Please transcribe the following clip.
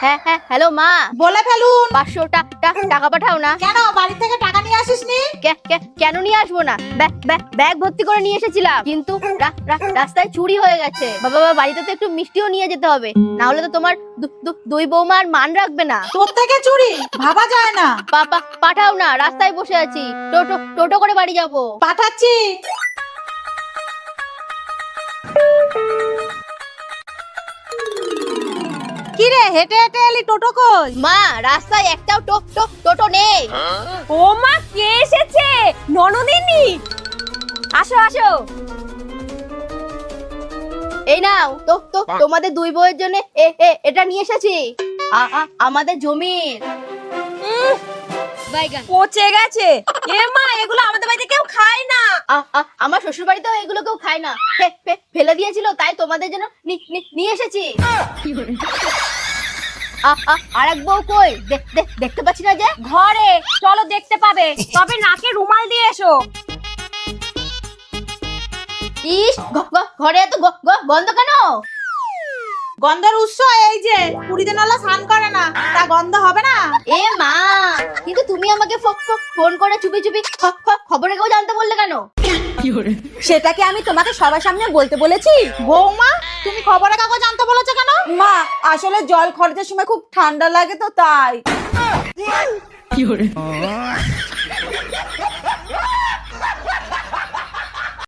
হ্যাঁ হ্যাঁ হ্যালো মা। বলে ফেলুন। পাঁচশো টাকা পাঠাও না। কেন বাড়ি থেকে টাকা নিয়ে আসিসনি? কে- কে- কেন নিয়ে আসব না? ব্যাগ- ভর্তি করে নিয়ে এসেছিলাম। কিন্তু রাস্তায় চুরি হয়ে গেছে। বাবা বাবা বাড়িতে তো একটু মিষ্টিও নিয়ে যেতে হবে। না হলে তো তোমার দুই বৌমা আর মান রাখবে না। তোর থেকে চুরি? ভাবা যায় না। পাপা পাঠাও না রাস্তায় বসে আছি। টোটো টোটো করে বাড়ি যাব। পাঠাচ্ছি। কি রে হেঁটে হেঁটে এলি টোটো কই? মা রাস্তায় একটাও টো টো- টোটো নেই। ও মা কে এসেছে? ননদিনী? আসো আসো। এই নাও তো তো তোমাদের দুই বউয়ের জন্য এ এ এটা নিয়ে এসেছি। আ- আ- আমাদের জমির পচে গেছে। এ মা এগুলো আমাদের বাড়িতে কেউ খায় না আ- আ- আমার শ্বশুর বাড়িতেও এগুলো কেউ খায় না। ফেলে দিয়েছিল, তাই তোমাদের জন্য নিয়ে এসেছি। আর এক বউ কই? দেখ- দেখ- দেখতে পাচ্ছি না যে। ঘরে, চলো দেখতে পাবে। তবে নাকে রুমাল দিয়ে এসো। ইস ঘরে এত গন্ধ কেন? গন্ধের উৎস এই যে কুড়ি দিন হলো স্নান করে না তা গন্ধ হবে না? এ মা কিন্তু তুমি আমাকে ফো- ফক ফোন করে চুপি চুপি ফক ফক খবরের কেউ জানতে বললে কেন? সেটা কি আমি তোমাকে সবার সামনে বলতে বলেছি? বৌমা তুমি খবরের কাগজ জানতে বলেছ কেন? মা আসলে জল খরচের সময় খুব ঠান্ডা লাগে তো তাই।